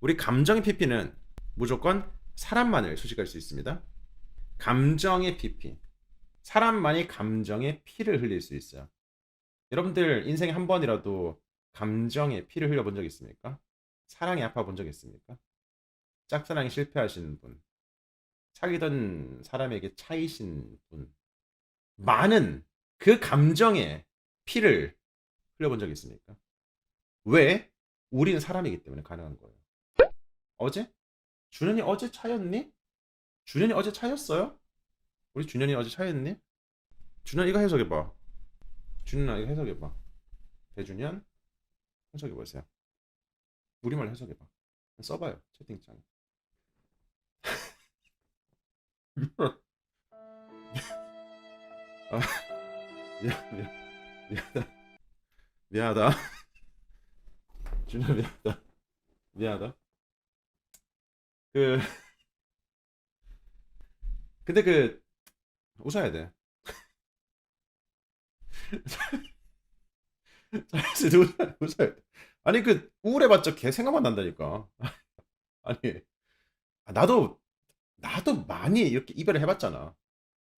우리 감정의 PP는 무조건 사람만을 수식할 수 있습니다. 감정의 PP. 사람만이 감정의 피를 흘릴 수 있어요. 여러분들 인생에 한 번이라도 감정의 피를 흘려본 적 있습니까? 사랑에 아파 본 적 있습니까? 짝사랑에 실패하신 분, 사귀던 사람에게 차이신 분, 많은 그 감정의 피를 흘려본 적 있습니까? 왜? 우리는 사람이기 때문에 가능한 거예요. 어제? 준현이 어제 차였니? 준현이 어제 차였어요? 우리 준현이 어제 차였니? 준현 이거 해석해봐. 준현아 이거 해석해봐. 대준현 해석해보세요. 우리말 해석해봐. 써봐요 채팅창에. 아, 미안 미안 미안하다 미안하다 준현 미안하다 미안하다 그 근데 그 웃어야 돼. 잘했어 웃어야, 웃어야 돼. 아니 그 우울해봤자 걔 생각만 난다니까. 아니 아, 나도 나도 많이 이렇게 이별을 해봤잖아.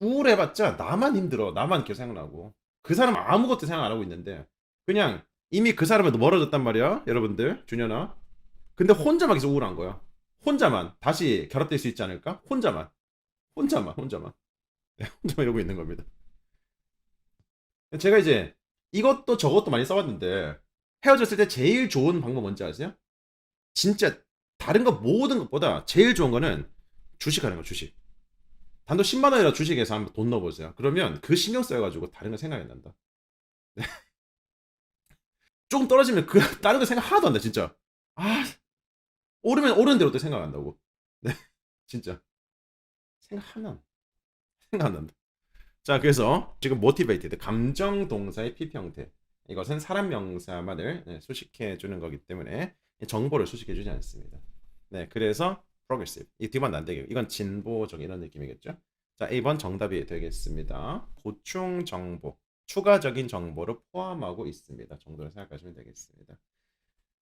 우울해봤자 나만 힘들어. 나만 계속 생각나고. 그 사람 아무것도 생각 안 하고 있는데 그냥 이미 그 사람에도 멀어졌단 말이야 여러분들 준현아. 근데 혼자만 계속 우울한 거야 혼자만 다시 결합될 수 있지 않을까 혼자만 혼자만 혼자만 네, 혼자만 이러고 있는 겁니다 제가 이제 이것도 저것도 많이 써봤는데 헤어졌을 때 제일 좋은 방법 뭔지 아세요? 진짜 다른 거 모든 것보다 제일 좋은 거는 주식하는 거 주식 단돈 10만 원이라 주식에서 한번 돈 넣어보세요. 그러면 그 신경 써가지고 다른 거 생각이 안 난다. 네. 조금 떨어지면 그 다른 거 생각 하나도 안 나. 진짜. 아 오르면 오르는 대로 또 생각 안 나고. 네, 진짜 생각 하나 안- 생각 안 난다. 자 그래서 지금 motivated 감정 동사의 PP 형태 이것은 사람 명사만을 네, 수식해 주는 거기 때문에 정보를 수식해 주지 않습니다. 네 그래서 progressive. 이 뒤만 안 되게. 이건 진보적 이런 느낌이겠죠. 자, 1번 정답이 되겠습니다. 보충 정보, 추가적인 정보를 포함하고 있습니다. 정도로 생각하시면 되겠습니다.